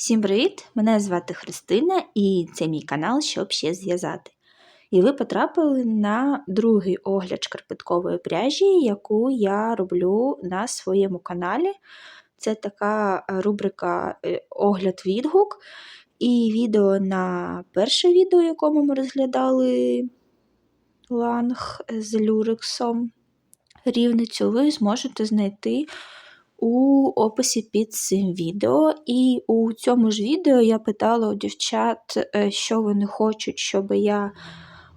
Всім привіт! Мене звати Христина і це мій канал, щоб ще зв'язати. І ви потрапили на другий огляд шкарпеткової пряжі, яку я роблю на своєму каналі. Це така рубрика е, огляд-відгук. І відео на перше відео, якому ми розглядали ланг з люрексом рівницю, ви зможете знайти у описі під цим відео. І у цьому ж відео я питала у дівчат, е, що вони хочуть, щоб я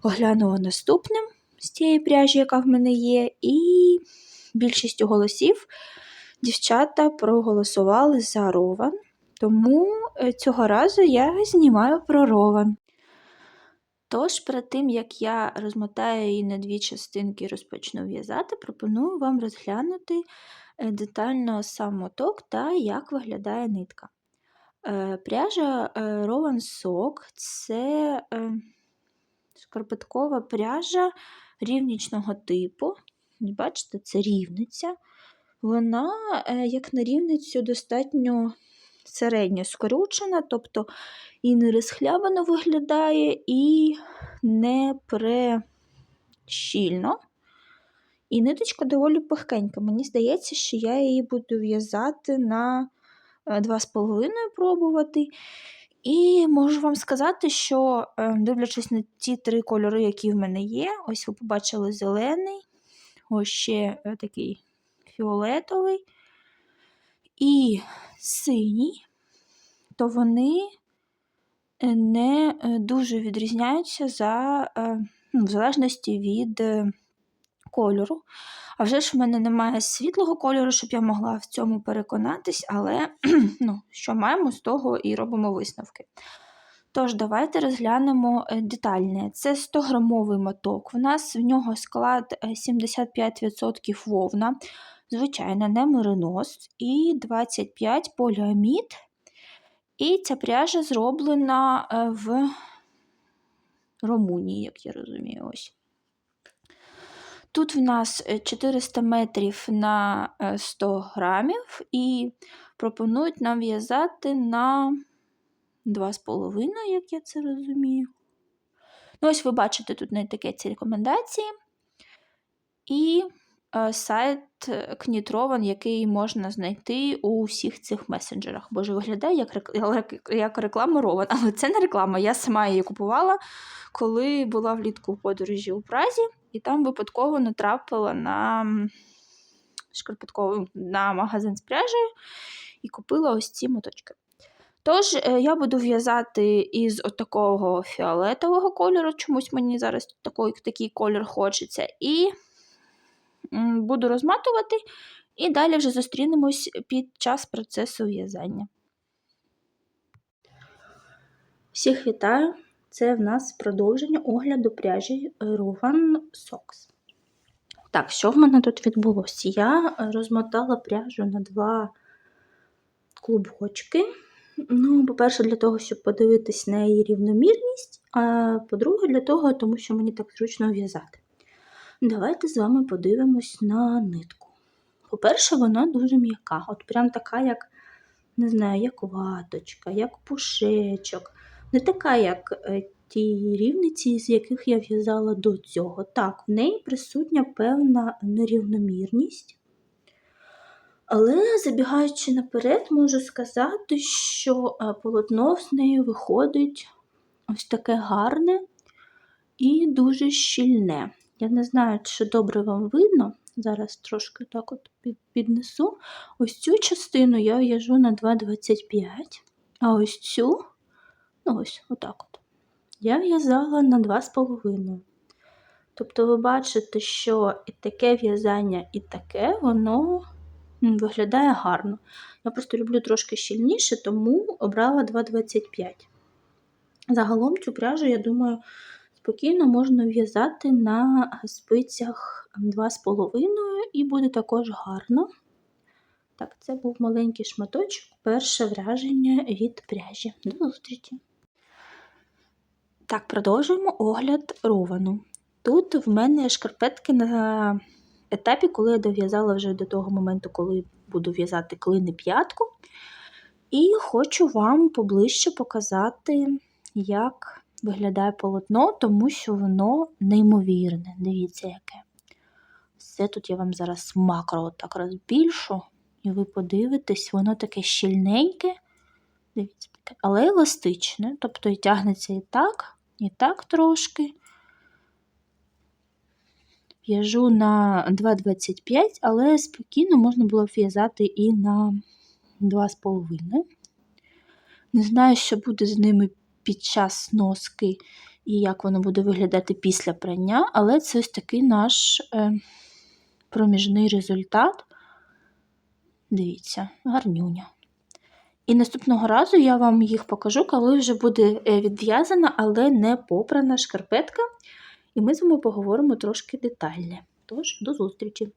оглянула наступним з тієї пряжі, яка в мене є. І більшістю голосів дівчата проголосували за рован. Тому е, цього разу я знімаю про рован. Тож, перед тим, як я розмотаю її на дві частинки і розпочну в'язати, пропоную вам розглянути е, детально сам моток та як виглядає нитка. Е, пряжа Rowan Sock – це шкарпеткова пряжа рівнічного типу. Бачите, це рівниця. Вона, е, як на рівницю, достатньо середньо скорочена, тобто і не розхлябано виглядає, і не прещільно. І ниточка доволі пухкенька. Мені здається, що я її буду в'язати на 2,5 пробувати. І можу вам сказати, що, е, дивлячись на ті три кольори, які в мене є, ось ви побачили зелений, ось ще е, такий фіолетовий і синій, то вони е, не дуже відрізняються за, ну, в залежності від кольору. А вже ж в мене немає світлого кольору, щоб я могла в цьому переконатись, але ну, що маємо, з того і робимо висновки. Тож, давайте розглянемо е, детальне. Це 100-грамовий моток. В нас в нього склад 75% вовна, звичайно, не меринос, і 25 поліамід. І ця пряжа зроблена е, в Румунії, як я розумію. ось. Тут в нас 400 е, метрів на 100 е, грамів і пропонують нам в'язати на 2,5, як я це розумію. Ну, ось ви бачите тут на етикетці рекомендації. І сайт Кнітрован, який можна знайти у всіх цих месенджерах. Боже, виглядає як як реклама Рован, але це не реклама. Я сама її купувала, коли була влітку в подорожі у Празі і там випадково натрапила на шкарпетковий на магазин з пряжею і купила ось ці моточки. Тож, е, я буду в'язати із такого фіолетового кольору, чомусь мені зараз такий, такий колір хочеться, і буду розматувати, і далі вже зустрінемось під час процесу в'язання. Всіх вітаю! Це в нас продовження огляду пряжі Rowan Socks. Так, що в мене тут відбулося? Я розмотала пряжу на два клубочки. Ну, По-перше, для того, щоб подивитись на її рівномірність, а по-друге, для того, тому що мені так зручно в'язати. Давайте з вами подивимось на нитку. По-перше, вона дуже м'яка. От прям така, як, не знаю, як ваточка, як пушечок не така, як е, ті рівниці, з яких я в'язала до цього. Так, в неї присутня певна нерівномірність. Але, забігаючи наперед, можу сказати, що е, полотно з нею виходить ось таке гарне і дуже щільне. Я не знаю, чи добре вам видно. Зараз трошки так от піднесу. Ось цю частину я в'яжу на 2,25, а ось цю Ну, ось, отак от. Я в'язала на 2,5. Тобто, ви бачите, що і таке в'язання, і таке, воно виглядає гарно. Я просто люблю трошки щільніше, тому обрала 2,25. Загалом цю пряжу, я думаю, спокійно можна в'язати на спицях 2,5 і буде також гарно. Так, це був маленький шматочок, перше враження від пряжі. До зустрічі! Так, продовжуємо огляд ровану. Тут в мене шкарпетки на етапі, коли я дов'язала вже до того моменту, коли буду в'язати клини п'ятку. І хочу вам поближче показати, як виглядає полотно, тому що воно неймовірне. Дивіться, яке. Все тут я вам зараз макро так розбільшу, і ви подивитесь, воно таке щільненьке, дивіться, таке, але еластичне, тобто і тягнеться і так, і так трошки. В'яжу на 2,25, але спокійно можна було в'язати і на 2,5. Не знаю, що буде з ними під час носки і як воно буде виглядати після прання, але це ось такий наш е, проміжний результат. Дивіться, гарнюня. І наступного разу я вам їх покажу, коли вже буде е, відв'язана, але не попрана шкарпетка. І ми з вами поговоримо трошки детальне. Тож, до зустрічі!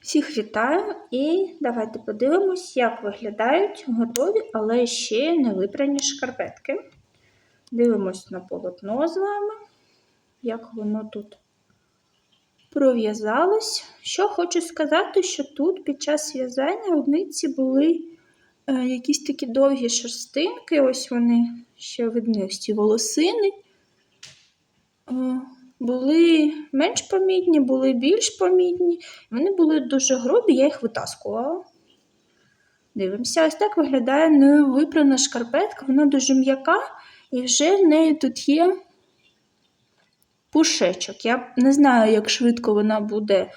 Всіх вітаю і давайте подивимось, як виглядають готові, але ще не випрані шкарпетки. Дивимось на полотно з вами, як воно тут пров'язалось. Що хочу сказати, що тут під час в'язання в нитці були е, якісь такі довгі шерстинки, ось вони ще видні ось ці волосини. Були менш помітні, були більш помітні. Вони були дуже грубі, я їх витаскувала. Дивимося, ось так виглядає невипрана шкарпетка, вона дуже м'яка, і вже в неї тут є пушечок. Я не знаю, як швидко вона буде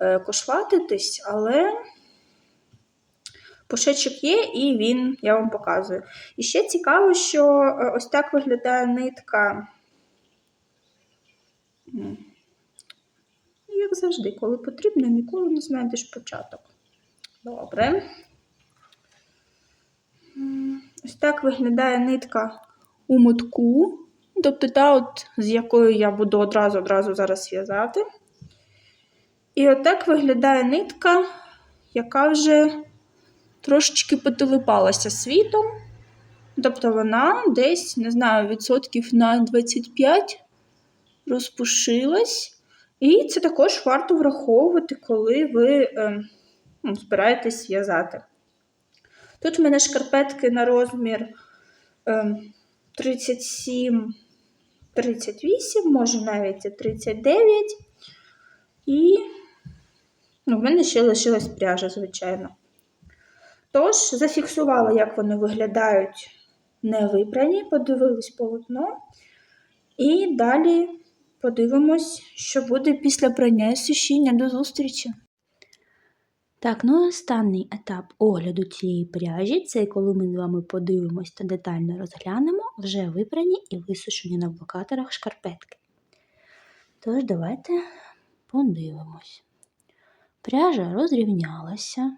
е, кошлатитись, але пушечок є, і він, я вам показую. І ще цікаво, що е, ось так виглядає нитка. Як завжди, коли потрібно, ніколи не знайдеш початок. Добре. Ось так виглядає нитка у мотку, тобто та, от, з якою я буду одразу-одразу зараз в'язати. І отак виглядає нитка, яка вже трошечки потилипалася світом. Тобто вона десь, не знаю, відсотків на 25 розпушилась. І це також варто враховувати, коли ви е, ну, збираєтесь в'язати. Тут в мене шкарпетки на розмір е, 37, 38, може навіть 39. І ну, в мене ще лишилась пряжа, звичайно. Тож, зафіксувала, як вони виглядають невипрані, подивились полотно. І далі подивимось, що буде після прання і сушіння. До зустрічі! Так, ну останній етап огляду цієї пряжі це коли ми з вами подивимось та детально розглянемо вже випрані і висушені на блокаторах шкарпетки. Тож, давайте подивимось. Пряжа розрівнялася,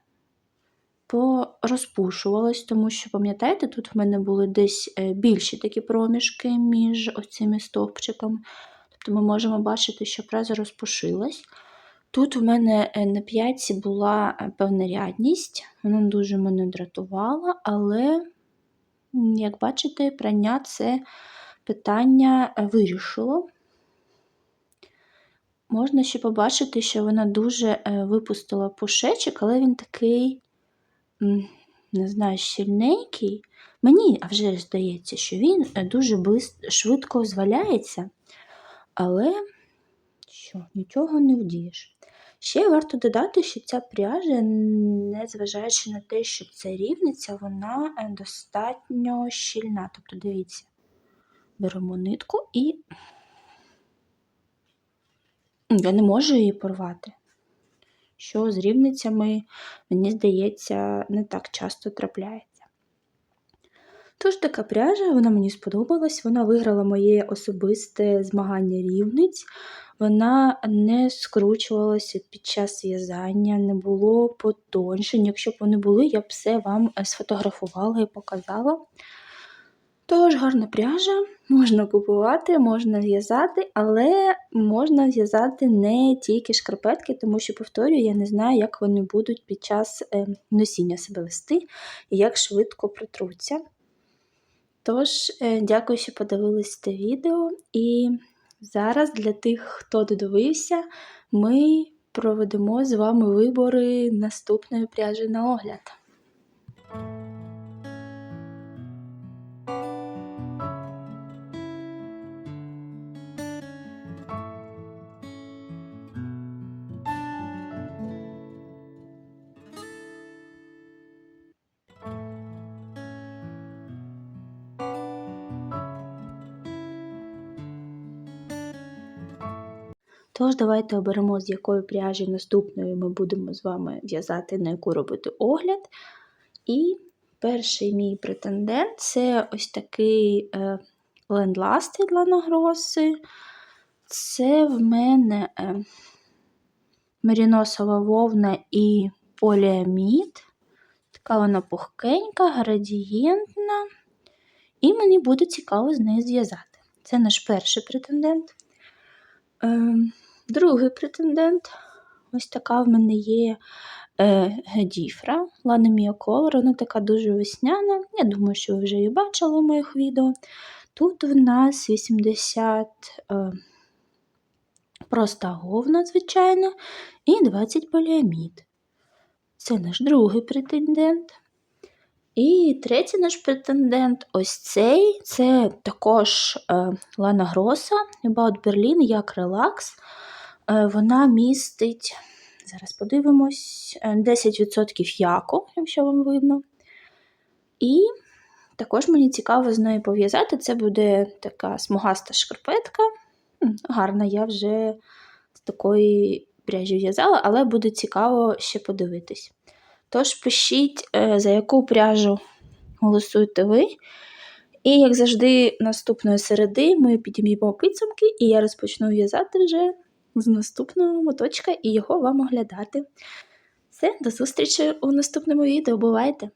порозпушувалась, тому що, пам'ятаєте, тут в мене були десь е, більші такі проміжки між оцими стовпчиками. Тобто ми можемо бачити, що пряжа розпушилась. Тут у мене е, на п'ятці була е, певна рядність, вона дуже мене дратувала, але, як бачите, прання це питання вирішило. Можна ще побачити, що вона дуже випустила пушечок, але він такий не знаю, щільненький. Мені а вже здається, що він е, дуже швидко зваляється, але що, нічого не вдієш. Ще варто додати, що ця пряжа, незважаючи на те, що це рівниця, вона е, достатньо щільна. Тобто, дивіться, беремо нитку і я не можу її порвати що з рівницями, мені здається, не так часто трапляється. Тож така пряжа, вона мені сподобалась, вона виграла моє особисте змагання рівниць, вона не скручувалася під час в'язання, не було потоншень. Якщо б вони були, я б все вам сфотографувала і показала. Тож гарна пряжа, можна купувати, можна в'язати, але можна в'язати не тільки шкарпетки, тому що, повторюю, я не знаю, як вони будуть під час е, носіння себе вести і як швидко притруться. Тож, е, дякую, що подивились це відео. І зараз для тих, хто додивився, ми проведемо з вами вибори наступної пряжі на огляд. Тож, давайте оберемо, з якої пряжі наступною ми будемо з вами в'язати, на яку робити огляд. І перший мій претендент це ось такий е, ленд-ласт від Лана Гроси. Це в мене е, меріносова вовна і поліамід. Така вона пухкенька, градієнтна. І мені буде цікаво з нею зв'язати. Це наш перший претендент. Е, другий претендент. Ось така в мене є е, гедіфра Лана Color. Вона така дуже весняна. Я думаю, що ви вже її бачили в моїх відео. Тут в нас 80 е, проста говна, звичайно, і 20 поліамід. Це наш другий претендент. І третій наш претендент ось цей. Це також е, Лана Гроса About Berlin як релакс. Е, вона містить, зараз подивимось, е, 10% яку, якщо вам видно. І також мені цікаво з нею пов'язати. Це буде така смугаста шкарпетка. Гарна, я вже з такої пряжі в'язала, але буде цікаво ще подивитись. Тож пишіть, е, за яку пряжу голосуєте ви. І, як завжди, наступної середи ми підіймемо підсумки, і я розпочну в'язати вже з наступного моточка і його вам оглядати. Все, до зустрічі у наступному відео. Бувайте!